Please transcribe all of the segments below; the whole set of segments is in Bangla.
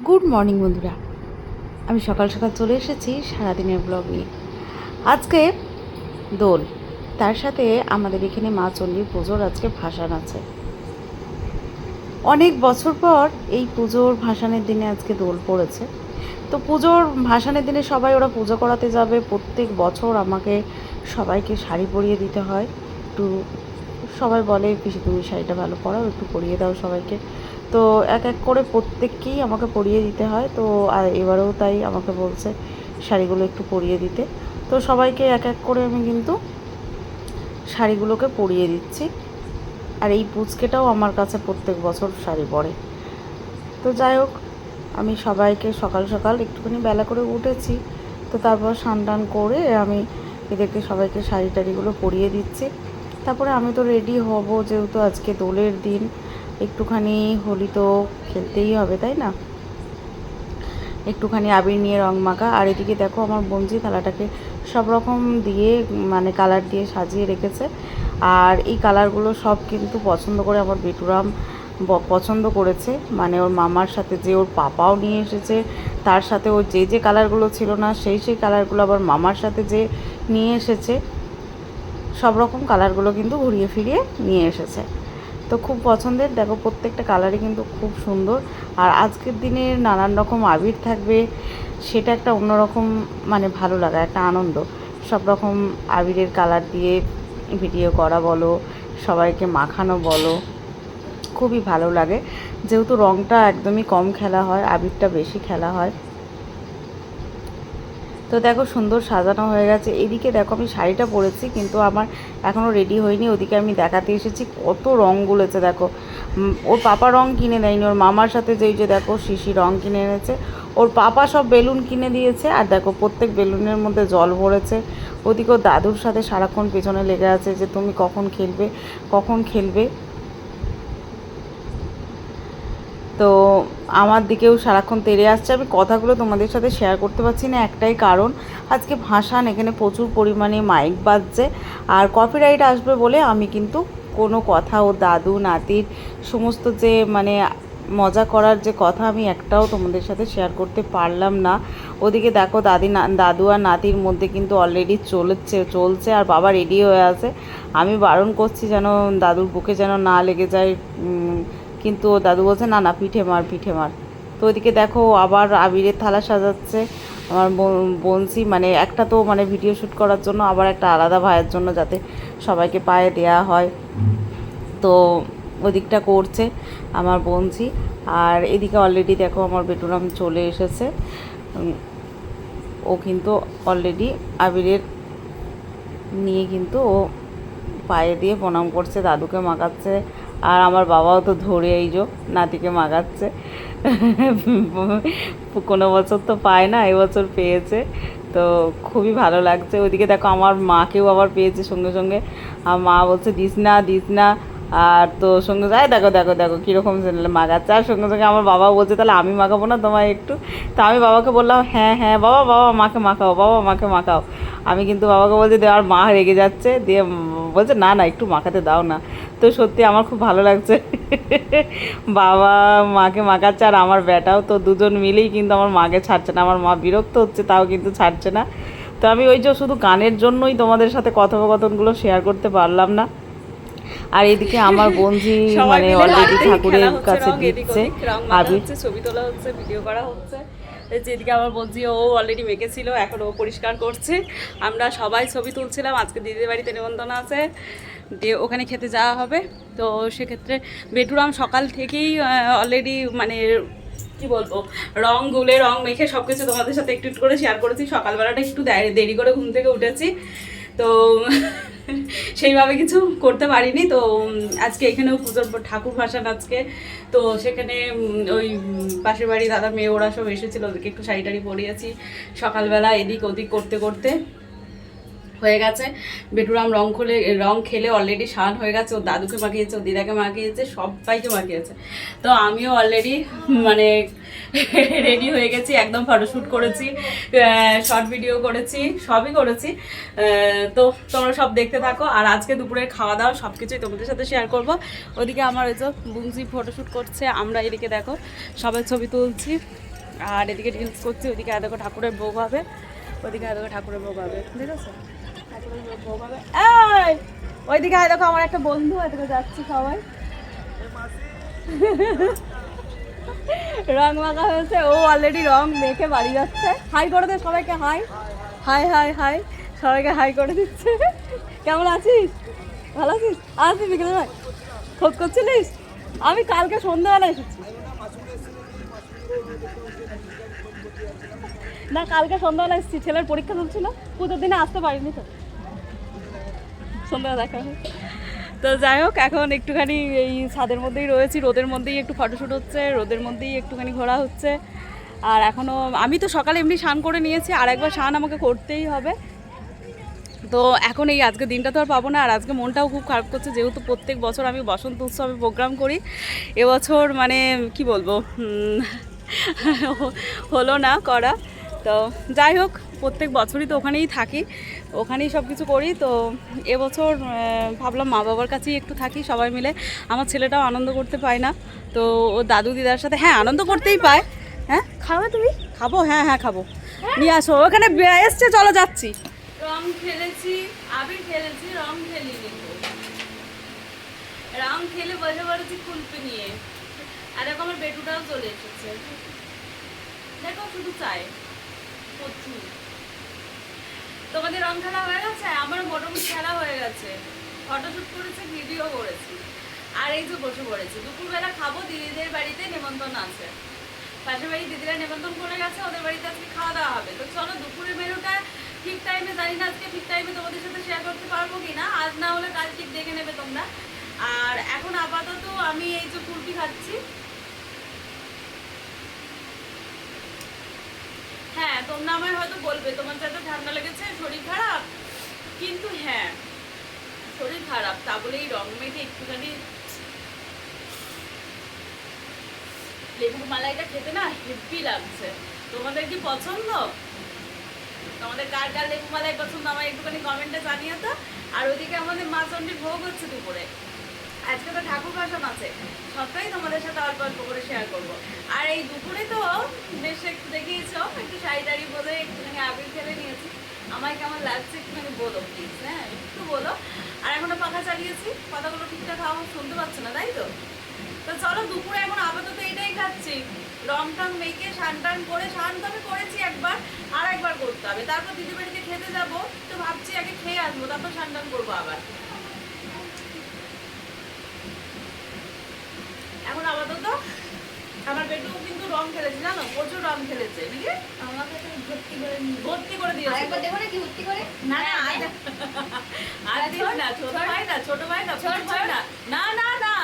গুড মর্নিং বন্ধুরা। আমি সকাল সকাল চলে এসেছি সারাদিনের ব্লগ নিয়ে। আজকে দোল। তার সাথে আমাদের এখানে মা চণ্ডীর পুজোর আজকে ভাসান আছে। অনেক বছর পর এই পুজোর ভাসানের দিনে আজকে দোল পড়েছে। তো পুজোর ভাসানের দিনে সবাই ওরা পুজো করাতে যাবে। প্রত্যেক বছর আমাকে সবাইকে শাড়ি পরিয়ে দিতে হয়। একটু সবাই বলে পিসি তুমি শাড়িটা ভালো পরাও, একটু পরিয়ে দাও সবাইকে। তো এক এক করে প্রত্যেককেই আমাকে পরিয়ে দিতে হয়। তো আর এবারেও তাই আমাকে বলছে শাড়িগুলো একটু পরিয়ে দিতে। তো সবাইকে এক এক করে আমি কিন্তু শাড়িগুলোকে পরিয়ে দিচ্ছি। আর এই পুচকেটাও আমার কাছে প্রত্যেক বছর শাড়ি পরে। তো যাই হোক, আমি সবাইকে সকাল সকাল একটুখানি বেলা করে উঠেছি। তো তারপর স্নান টান করে আমি এদেরকে সবাইকে শাড়ি টাড়িগুলো পরিয়ে দিচ্ছি। তারপরে আমি তো রেডি হব যেহেতু আজকে দোলের দিন। একটুখানি হোলি তো খেলতেই হবে, তাই না? একটুখানি আবির নিয়ে রং মাখা। আর এদিকে দেখো আমার বঞ্জি থালাটাকে সব রকম দিয়ে মানে কালার দিয়ে সাজিয়ে রেখেছে। আর এই কালারগুলো সব কিন্তু পছন্দ করে আমার বেটুরাম পছন্দ করেছে। মানে ওর মামার সাথে যে ওর পাপাও নিয়ে এসেছে, তার সাথে ওর যে যে কালারগুলো ছিল না, সেই সেই কালারগুলো আবার মামার সাথে যে নিয়ে এসেছে, সব রকম কালারগুলো কিন্তু ঘুরিয়ে ফিরিয়ে নিয়ে এসেছে। তো খুব পছন্দের। দেখো, প্রত্যেকটা কালারই কিন্তু খুব সুন্দর। আর আজকের দিনে নানান রকম আবির থাকবে, সেটা একটা অন্যরকম মানে ভালো লাগা, একটা আনন্দ। সব রকম আবিরের কালার দিয়ে ভিডিও করা বলো, সবাইকে মাখানো বলো, খুবই ভালো লাগে। যেহেতু রঙটা একদমই কম খেলা হয়, আবিরটা বেশি খেলা হয় তো দেখো সুন্দর সাজানো হয়ে গেছে। এদিকে দেখো আমি শাড়িটা পরেছি, কিন্তু আমার এখনও রেডি হয়নি। ওদিকে আমি দেখাতে এসেছি কত রং গুলেছে, দেখো। ওর পাপা রং কিনে দেয়নি, ওর মামার সাথে যেই যে দেখো শিশি রং কিনে এনেছে। ওর পাপা সব বেলুন কিনে দিয়েছে, আর দেখো প্রত্যেক বেলুনের মধ্যে জল ভরেছে। ওদিকে ওর দাদুর সাথে সারাক্ষণ পেছনে লেগে আছে যে, তুমি কখন খেলবে? কখন খেলবে? তো আমার দিকেও সারাক্ষণ তেড়ে আসছে। আমি কথাগুলো তোমাদের সাথে শেয়ার করতে পারছি না, একটাই কারণ, আজকে ভাসান, এখানে প্রচুর পরিমাণে মাইক বাজছে। আর কপিরাইট আসবে বলে আমি কিন্তু কোনো কথা ও দাদু, নাতির সমস্ত যে মানে মজা করার যে কথা আমি একটাও তোমাদের সাথে শেয়ার করতে পারলাম না। ওদিকে দেখো দাদি না, দাদু আর নাতির মধ্যে কিন্তু অলরেডি চলেছে, চলছে আর বাবা রেডি হয়ে আছে। আমি বারণ করছি যেন দাদুর বুকে যেন না লেগে যায় কিন্তু দাদু বলছে, না না, পিঠে মার পিঠে মার। তো ওইদিকে দেখো আবার আবিরের থালা সাজাচ্ছে। আমার বোন- বনসি মানে একটা তো মানে ভিডিও শ্যুট করার জন্য আবার একটা আলাদা ভাইয়ের জন্য যাতে সবাইকে পায়ে দেয়া হয়। তো ওদিকটা করছে আমার বনসি। আর এদিকে অলরেডি দেখো আমার বেটুরাম চলে এসেছে। ও কিন্তু অলরেডি আবিরের নিয়ে কিন্তু ও পায়ে দিয়ে প্রণাম করছে, দাদুকে মাখাচ্ছে। আর আমার বাবাও তো ধরে এই যো নাতিকে মাগাচ্ছে। কোনো বছর তো পায় না এবছর পেয়েছে। তো খুবই ভালো লাগছে। ওইদিকে দেখো আমার মাকেও আবার পেয়েছে সঙ্গে সঙ্গে। আর মা বলছে, দিস না দিস না। আর তো সঙ্গে যায় দেখো দেখো দেখো কীরকম মাগাচ্ছে। আর সঙ্গে সঙ্গে আমার বাবা বলছে, তাহলে আমি মাখাবো না তোমায় একটু? তো আমি বাবাকে বললাম হ্যাঁ হ্যাঁ বাবা বাবা, মাকে মাখাও, বাবা, মাকে মাখাও। আমি কিন্তু বাবাকে বলছি দেওয়ার মা রেগে যাচ্ছে। দিয়ে বলছে, না না, একটু মাখাতে দাও না। তো সত্যি আমার খুব ভালো লাগছে। বাবা মাকে মাখাচ্ছে আর আমার বেটাও তো দুজন মিলেই কিন্তু আমার মাকে ছাড়ছে না। আমার মা বিরক্ত হচ্ছে তাও কিন্তু ছাড়ছে না। তো আমি ওই যে শুধু গানের জন্যই তোমাদের সাথে কথোপকথনগুলো শেয়ার করতে পারলাম না। আর এদিকে আমার বন্ধু মানে অলরেডি ঠাকুরের কাছে দিচ্ছে। আবির ছবি তোলা হচ্ছে ভিডিও করা হচ্ছে। যেদিকে আমার বলছি ও অলরেডি মেখেছিল এখন ও পরিষ্কার করছে। আমরা সবাই ছবি তুলছিলাম আজকে দিদির বাড়িতে নিমন্ত্রণ আছে। দিয়ে ওখানে খেতে যাওয়া হবে। তো সেক্ষেত্রে বেটুরাম সকাল থেকেই অলরেডি মানে কি বলব, রং গুলে রং মেখে সব কিছু তোমাদের সাথে একটু একটু করে শেয়ার করেছি। সকালবেলাটা একটু দেরি- করে ঘুম থেকে উঠেছি। তো সেইভাবে কিছু করতে পারিনি। তো আজকে এখানেও পুজোর ঠাকুর ভাসান আজকে। তো সেখানে ওই পাশের বাড়ি দাদা মেয়ে ওরা সব এসেছিল। ওদেরকে একটু শাড়ি টাড়ি পরিয়েছি। সকালবেলা এদিক ওদিক করতে করতে হয়ে গেছে। বেটুরাম রং খুলে, রং খেলে অলরেডি স্নান হয়ে গেছে ও দাদুকে মাখিয়েছে ও দিদাকে মাখিয়েছে, সবাইকে মাখিয়েছে। তো আমিও অলরেডি মানে রেডি হয়ে গেছি, একদম ফটোশ্যুট করেছি শর্ট ভিডিও করেছি, সবই করেছি। তো তোমরা সব দেখতে থাকো, আর আজকে দুপুরের খাওয়া দাওয়া সব কিছুই তোমাদের সাথে শেয়ার করব। ওদিকে আমার ওই যে বুংজি ফটোশ্যুট করছে, আমরা এদিকে দেখো, সবাই ছবি তুলছি, আর এদিকে রিলস করছি, ওদিকে এদিকে ঠাকুরের ভোগ হবে ওদিকে এদিকে ঠাকুরের ভোগ হবে ঠিক আছে ভোগ হবে দেখো আমার একটা বন্ধু এদিকে যাচ্ছি সবাই। রং মাখা হয়েছে, ও অলরেডি রং মেখে বাড়ি যাচ্ছে। হাই করে দে সবাইকে হাই হাই হাই হাই সবাইকে হাই করে দিচ্ছে। কেমন আছিস? ভালো আছিস? আসবি বিকেলে ভাই। খোঁজ করছিলিস? আমি কালকে সন্ধ্যাবেলা এসেছি। না, কালকে সন্ধ্যাবেলা এসেছি, ছেলের পরীক্ষা চলছিল। পুজোর দিনে আসতে পারিনি তো। সন্ধ্যাবেলা দেখা হবে। তো যাই হোক, এখন একটুখানি এই ছাদের মধ্যেই রয়েছি, রোদের মধ্যেই একটু ফটোশ্যুট হচ্ছে, রোদের মধ্যেই একটুখানি ঘোরা হচ্ছে। আর এখনও আমি তো সকালে এমনি স্নান করে নিয়েছি, আর একবার স্নান আমাকে করতেই হবে। তো এখন এই আজকে দিনটা তো আর পাবো না, আর আজকে মনটাও খুব খারাপ করছে, যেহেতু প্রত্যেক বছর আমি বসন্ত উৎসবে প্রোগ্রাম করি। এবছর মানে কি বলব হলো না করা। তো যাই হোক প্রত্যেক বছরই তো ওখানেই থাকি ওখানেই সব কিছু করি। তো এবছর ভাবলাম মা বাবার কাছেই একটু থাকি সবাই মিলে। আমার ছেলেটাও আনন্দ করতে পায় না। তো ও দাদু দিদার সাথে হ্যাঁ আনন্দ করতেই পায়। হ্যাঁ? খাবে তুমি? খাব হ্যাঁ হ্যাঁ খাব। নিয়ে আসো ওখানে এসছে চলো যাচ্ছি। রং খেলেছি আবির খেলেছি রং খেলিনি। রং খেলে বসে পড়েছি কুলপি নিয়ে। আর দেখো আমার বেটুটাও চলে এসেছে। দেখো শুধু চাই তোমাদের রং খেলা হয়ে গেছে? আমার মোটামুটি খেলা হয়ে গেছে। ফটোশ্যুট করেছে, ভিডিও করেছি। আর এই যে বসে পড়েছি। দুপুরবেলা খাব, দিদিদের বাড়িতে নেমন্তন্ন আছে। পাশের বাড়ি দিদিরা নেমন্তন্ন করে গেছে, ওদের বাড়িতে আজকে খাওয়া দাওয়া হবে। তো চলো দুপুরের মেনুটা ঠিক টাইমে জানি না আজকে ঠিক টাইমে তোমাদের সাথে শেয়ার করতে পারব কি না আজ না হলে কাল ঠিক দেখে নেবে তোমরা। আর এখন আপাতত আমি এই যে কুলপি খাচ্ছি হ্যাঁ তোমরা আমায় হয়তো বলবে, তোমার যাতে ঠান্ডা লেগেছে, শরীর খারাপ? কিন্তু হ্যাঁ শরীর খারাপ, তা বলে এই রং মেখে একটুখানি মালাইটা খেতে না হেভি লাগছে। তোমাদের কি পছন্দ? তোমাদের কার কার লেবু মালাই পছন্দ আমার একটুখানি কমেন্টে জানিয়ে তো। আর ওইদিকে আমাদের মা চণ্ডীর ভোগ হচ্ছে দুপুরে। আজকে তো ঠাকুর ভাষণ আছে। সবটাই তোমাদের সাথে অল্প অল্প করে শেয়ার করব। আর এই দুপুরে তো বেশ একটু দেখিয়েছো শাড়ি বলে, একটুখানি আবির খেলে নিয়েছি। আমায় কেমন লাগছে একটুখানি বলো প্লিজ হ্যাঁ একটু বলো। আর এখনও পাখা চালিয়েছি কথাগুলো ঠিকঠাক খাওয়া শুনতে পাচ্ছ না, তাই তো? তো চলো, দুপুরে এখন আপাতত এটাই খাচ্ছি। রং টং মেখে স্নান টান করে, স্নান তো আমি করেছি একবার আর একবার করতে হবে। তারপর দিদি বাড়িতে খেতে যাব, তো ভাবছি আগে খেয়ে আসব, তারপর স্নান টান করব আবার। এখন আপাতত আমার বেটু কিন্তু রং খেলেছে জানো? প্রচুর রং খেলেছে নাকি আমাকে তো ভর্তি করে ভর্তি করে দিয়েছে। আরেকবার দেখো না কি ভর্তি করে। না না আর আর না ছোট ভাই না ছোট ভাই না ছোট ভাই না। না না না।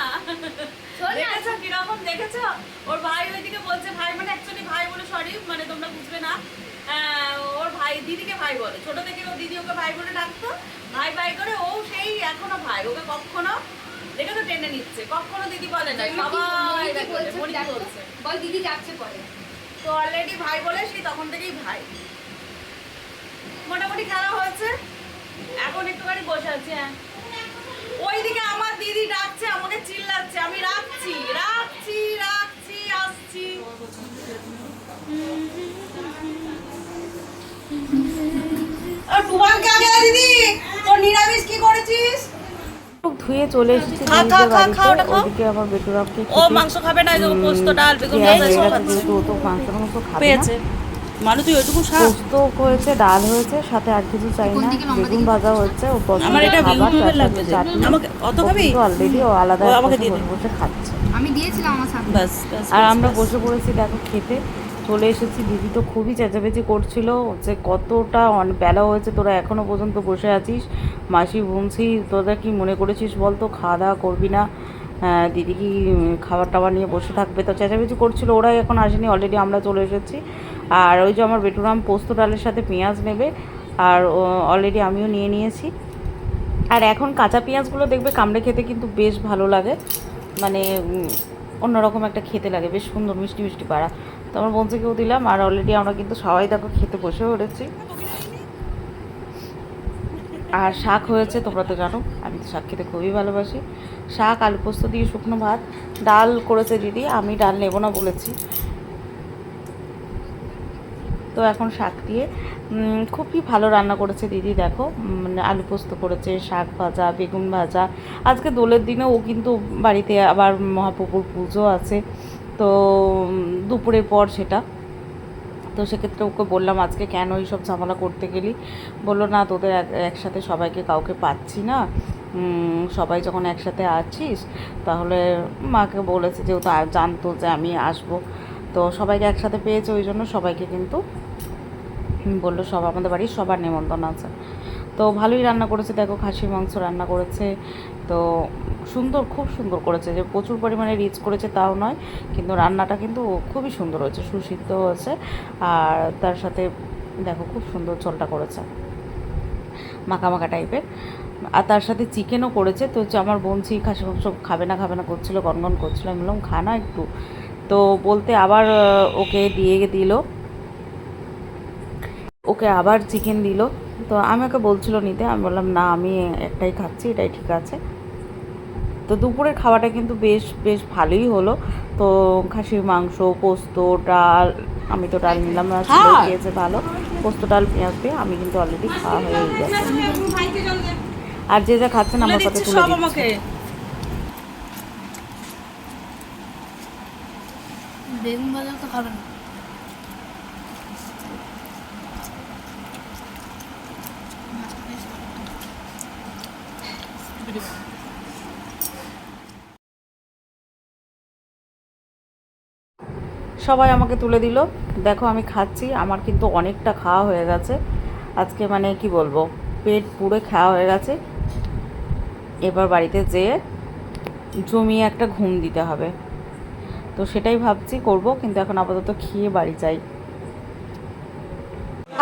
দেখেছ কীরকম দেখেছ? ওর ভাই ওইদিকে বলছে ভাই মানে অ্যাকচুয়ালি ভাই বলে সরি মানে তোমরা বুঝবে না। ওর ভাই দিদিকে ভাই বলে। ছোট থেকে ও দিদি ওকে ভাই বলে ডাকতো। ভাই ভাই করে ও সেই এখনও ভাই ওকে কখনো দেখে তো টেনে নিচ্ছে। কখনো দিদি বলে না সবাই বল দিদি যাচ্ছে পরে। তো অলরেডি ভাই বলে সেই তখন থেকেই ভাই। মোটামুটি খেলা হয়েছে। এখন একটুখানি বসে আছি হ্যাঁ। ওইদিকে আমার দিদি ডাকছে আমাকে চিল্লাচ্ছে আমি রাখছি রাখছি রাখছি আসছি। টুবানকে আগে দিদি? তোর নিরামিষ কি করেছিস? ধুয়ে চলে এসেছি। ওদিকে আমার বেটুরামকে ও মাংস খাবে না পোস্ত ডাল বেগুন পেঁয়াজ ভাজা হয়ে সব গেছে খাচ্ছে। যেহেতু ও তো মাংস মাংস খাবে না তুই ওইটুকু পোস্ত হয়েছে ডাল হয়েছে সাথে আর কিছু চাই না বেগুন ভাজা হচ্ছে ও আমার এটা বেগুন লাগবে সাথে যে। চাটনি। আমাকে অত খাবি? অলরেডি ও আলাদা আমাকে দিয়ে বসে খাচ্ছে আমি দিয়েছিলাম আমার আর আমরা বসে পড়েছি দেখো খেতে চলে এসেছি। দিদি তো খুবই চেঁচামেচি করছিল যে কতটা বেলা হয়েছে তোরা এখনও পর্যন্ত বসে আছিস? মাসি বুনছি তোরা কি মনে করেছিস বল তো খাওয়া দাওয়া করবি না? হ্যাঁ, দিদি কি খাবার টাবার নিয়ে বসে থাকবে? তো চেঁচামেচি করছিল ওরাই এখন আসেনি অলরেডি আমরা চলে এসেছি। আর ওই যে আমার বেটুরাম পোস্ত ডালের সাথে পেঁয়াজ নেবে আর অলরেডি আমিও নিয়ে নিয়েছি। আর এখন কাঁচা পেঁয়াজগুলো দেখবে কামড়ে খেতে কিন্তু বেশ ভালো লাগে। মানে অন্যরকম একটা খেতে লাগে বেশ সুন্দর মিষ্টি মিষ্টি পাড়া। তো আমার বোনকেও দিলাম, আর অলরেডি আমরা কিন্তু সবাই দেখো খেতে বসে পড়েছি আর শাক হয়েছে, তোমরা তো জানো, আমি তো শাক খেতে খুবই ভালোবাসি। শাক, আলু পোস্ত দিয়ে শুকনো ভাত, ডাল করেছে দিদি, আমি ডাল নেব না বলেছি। তো এখন শাক দিয়ে খুবই ভালো রান্না করেছে দিদি, দেখো। আলু পোস্ত করেছে, শাক ভাজা, বেগুন ভাজা। আজকে দোলের দিনে ও কিন্তু বাড়িতে আবার মহাপ্রভুর পুজো আছে। তো দুপুরের পর সেটা। তো সেক্ষেত্রে ওকে বললাম, আজকে কেন এইসব ঝামেলা করতে গেলি? বলল, না, তোদের একসাথে সবাইকে কাউকে পাচ্ছি না। সবাই যখন একসাথে আছিস, তাহলে মাকে বলেছে যেহেতু আ- জানতো যে আমি আসব। তো সবাইকে একসাথে পেয়েছে, ওই জন্য সবাইকে কিন্তু, বলল, সব আমাদের বাড়ির সবার নেমন্তন্ন আছে। তো ভালোই রান্না করেছে। দেখো খাসির মাংস রান্না করেছে। তো সুন্দর, খুব সুন্দর করেছে। যে প্রচুর পরিমাণে রিচ করেছে তাও নয়, কিন্তু রান্নাটা কিন্তু খুবই সুন্দর হয়েছে, সুসিদ্ধ হয়েছে। আর তার সাথে দেখো খুব সুন্দর ঝোলটা করেছে। মাখা মাখা টাইপের। আর তার সাথে চিকেনও করেছে। তো হচ্ছে আমার বোনছি খাসি মাংস খাবে না খাবে না করছিল, গনগন করছিল। আমি বললাম, খা না একটু। তো বলতে আবার ওকে দিয়ে দিল। ওকে আবার চিকেন দিল। তো আমি ওকে বলছিল নিতে আমি বললাম না আমি একটাই খাচ্ছি এটাই ঠিক আছে। তো দুপুরের খাওয়াটা কিন্তু বেশ বেশ ভালোই হলো। তো খাসির মাংস পোস্ত ডাল আমি তো ডাল নিলাম না খেয়েছে ভালো। পোস্ত ডাল পেঁয়াজ দিয়ে আমি কিন্তু অলরেডি খাওয়া হয়ে গেছে। আর যে যা খাচ্ছেন আমার সাথে তুলে বেগুন ভাজা তো খাবে না সবাই আমাকে তুলে দিল। দেখো আমি খাচ্ছি, আমার কিন্তু অনেকটা খাওয়া হয়ে গেছে। আজকে মানে কি বলব, পেট পুড়ে খাওয়া হয়ে গেছে। এবার বাড়িতে যেয়ে জমিয়ে একটা ঘুম দিতে হবে। তো সেটাই ভাবছি করব, কিন্তু এখন আপাতত খেয়ে বাড়ি যাই।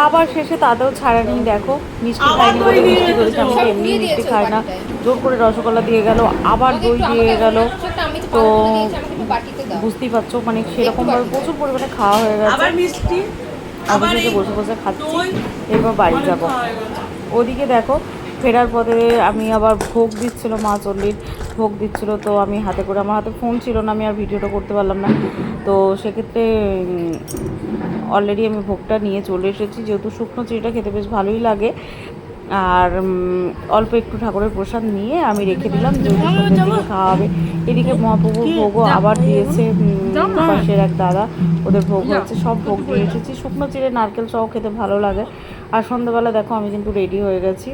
আবার শেষে তাতেও ছাড়ানি দেখো মিষ্টি খাইনি বলে মিষ্টি করেছে আমাকে এমনি মিষ্টি খায় না জোর করে রসগোল্লা দিয়ে গেল আবার দই দিয়ে গেল। তো বুঝতেই পারছ মানে সেরকমভাবে প্রচুর পরিমাণে খাওয়া হয়ে গেছে। আমি অবশেষে বসে বসে খাচ্ছি এরপর বাড়ি যাব। ওদিকে দেখো ফেরার পথে আমি আবার ভোগ দিচ্ছিল মা চল্লির ভোগ দিচ্ছিল, তো আমি হাতে করে, আমার হাতে ফোন ছিল না, আমি আর ভিডিওটা করতে পারলাম না। তো সেক্ষেত্রে অলরেডি আমি ভোগটা নিয়ে চলে এসেছি, যেহেতু শুকনো চিড়িটা খেতে বেশ ভালোই লাগে। আর অল্প একটু ঠাকুরের প্রসাদ নিয়ে আমি রেখে দিলাম যেহেতু খাওয়া হবে এদিকে মহাপ্রভুর ভোগও আবার দিয়েছে পাশের এক দাদা, ওদের ভোগ হচ্ছে, সব ভোগ দিয়ে এসেছি। শুকনো চিড়ে, নারকেল সহ খেতে ভালো লাগে। আর সন্ধ্যাবেলা দেখো, আমি কিন্তু রেডি হয়ে গেছি।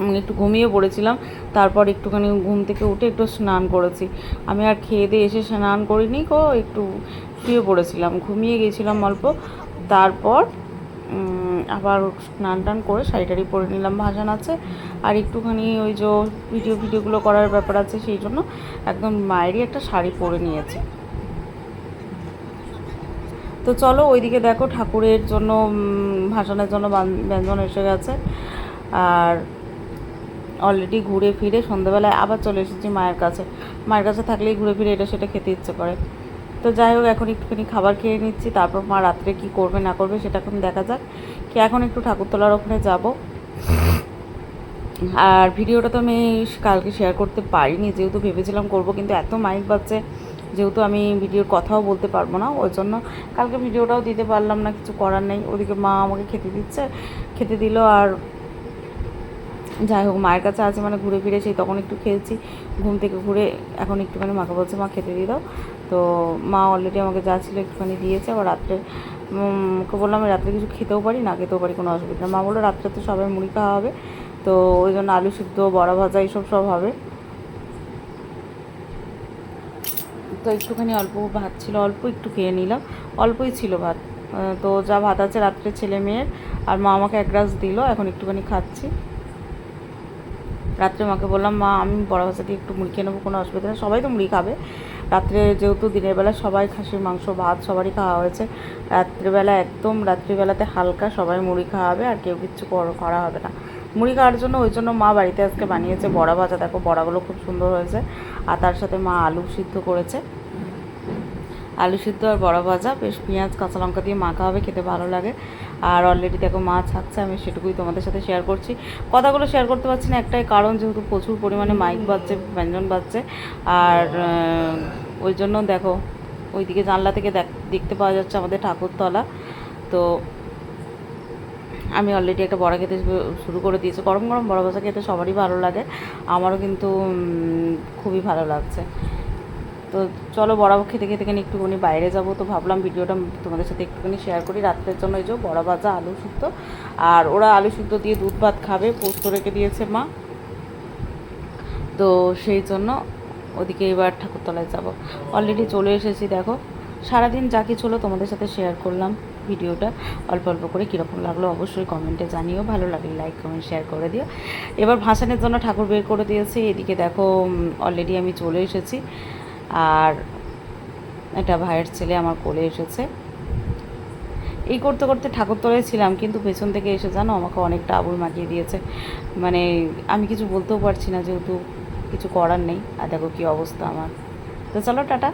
আমি একটু ঘুমিয়ে পড়েছিলাম। তারপর একটুখানি ঘুম থেকে উঠে একটু স্নান করেছি। আমি আর খেয়ে দিয়ে এসে স্নান করিনি কো একটু শুয়ে পড়েছিলাম। ঘুমিয়ে গেছিলাম অল্প। তারপর আবার স্নান টান করে শাড়ি পরে নিলাম, ভাসান আছে। আর একটুখানি ওই যে ভিডিও ভিডিওগুলো করার ব্যাপার আছে, সেই জন্য একদম মায়েরই একটা শাড়ি পরে নিয়েছি। তো চলো ওইদিকে দেখো, ঠাকুরের জন্য ভাসানের জন্য ব্যঞ্জন এসে গেছে। আর অলরেডি ঘুরে ফিরে সন্ধ্যাবেলায় আবার চলে এসেছি মায়ের কাছে। মায়ের কাছে থাকলেই ঘুরে ফিরে এটা সেটা খেতে ইচ্ছে করে। তো যাই হোক, এখন একটুখানি খাবার খেয়ে নিচ্ছি, তারপর মা রাত্রে কি করবে না করবে সেটা এখন দেখা যাক। কি এখন একটু ঠাকুরতলার ওখানে যাব। আর ভিডিওটা তো আমি কালকে শেয়ার করতে পারিনি, যেহেতু ভেবেছিলাম করব, কিন্তু এত মাইক বাজছে, যেহেতু আমি ভিডিওর কথাও বলতে পারব না, ওই জন্য কালকে ভিডিওটাও দিতে পারলাম না, কিছু করার নেই। ওদিকে মা আমাকে খেতে দিচ্ছে, খেতে দিল আর যাই হোক, মায়ের কাছে আছে মানে ঘুরে ফিরে সেই তখন একটু খেয়েছি ঘুম থেকে ঘুরে এখন একটুখানি মাকে বলছে, মা, খেতে দিয়ে দাও। তো মা অলরেডি আমাকে যা ছিল একটুখানি দিয়েছে, আবার রাত্রে ওকে বললাম, আমি রাত্রে কিছু খেতেও পারি না, খেতেও পারি, কোনো অসুবিধা। মা বলল, রাত্রে তো সবাই মুড়ি খাওয়া হবে। তো ওই জন্য আলু সিদ্ধ, বড়া ভাজা, এইসব সব হবে। তো একটুখানি অল্প ভাত ছিল, অল্প একটু খেয়ে নিলাম, অল্পই ছিল ভাত। তো যা ভাত আছে রাত্রে ছেলে মেয়ের, আর মা আমাকে এক গ্লাস দিল, এখন একটুখানি খাচ্ছি। রাত্রে মাকে বললাম, মা, আমি বড় ভাষা দিয়ে একটু মুড়ি খেয়ে নেব, কোনো অসুবিধা নেই। সবাই তো মুড়ি খাবে। রাত্রে যেহেতু দিনের বেলা সবাই খাসির মাংস, ভাত সবারই খাওয়া হয়েছে। রাত্রিবেলা একদম রাত্রিবেলাতে হালকা সবাই মুড়ি খাওয়াবে, আর কেউ কিচ্ছু করা হবে না। মুড়ি খাওয়ার জন্য ওই জন্য মা বাড়িতে আজকে বানিয়েছে বড়া ভাজা। দেখো, বড়াগুলো খুব সুন্দর হয়েছে। আর তার সাথে মা আলু সিদ্ধ করেছে। আলু সিদ্ধ আর বড়া ভাজা, বেশ পেঁয়াজ, কাঁচা লঙ্কা দিয়ে মাখা হবে খেতে ভালো লাগে। আর অলরেডি দেখো মাছ থাকছে, আমি সেটুকুই তোমাদের সাথে শেয়ার করছি। কথাগুলো শেয়ার করতে পারছি না, একটাই কারণ যেহেতু প্রচুর পরিমাণে মাইক বাজছে, ব্যঞ্জন বাজছে। আর ওই জন্য দেখো, ওইদিকে জানলা থেকে দেখ, দেখতে পাওয়া যাচ্ছে আমাদের ঠাকুরতলা। তো আমি অলরেডি একটা বড়া খেতে শুরু করে দিয়েছি। গরম গরম বড়া ভাজা খেতে সবারই ভালো লাগে। আমারও কিন্তু খুবই ভালো লাগছে। তো চলো বড়া খেতে খেতে খেতে একটুখানি বাইরে যাব। তো ভাবলাম ভিডিওটা তোমাদের সাথে একটুখানি শেয়ার করি। রাত্রের জন্য এই যে বড়া ভাজা, আলু শুক্তো আর ওরা আলু শুক্তো দিয়ে দুধ ভাত খাবে, পোস্ত রেখে দিয়েছে মা। তো সেই জন্য ওদিকে এবার ঠাকুরতলায় যাব। অলরেডি চলে এসেছি, দেখো। সারাদিন যা কিছু হলো তোমাদের সাথে শেয়ার করলাম ভিডিওটা। অল্প অল্প করে কীরকম লাগল অবশ্যই কমেন্টে জানিও। ভালো লাগলে লাইক কমেন্ট শেয়ার করে দিও। এবার ভাসানের জন্য ঠাকুর বের করে দিয়েছি। এদিকে দেখো অলরেডি আমি চলে এসেছি। আর একটা ভাইয়ের ছেলে আমার কোলে এসেছে। এই করতে করতে ঠাকুরতলায় ছিলাম, কিন্তু পেছন থেকে এসে জানো আমাকে অনেকটা আবুল মাখিয়ে দিয়েছে। মানে আমি কিছু বলতেও পারছি না যেহেতু কিছু করার নেই। আর দেখো কী অবস্থা আমার। তো চলো, টাটা।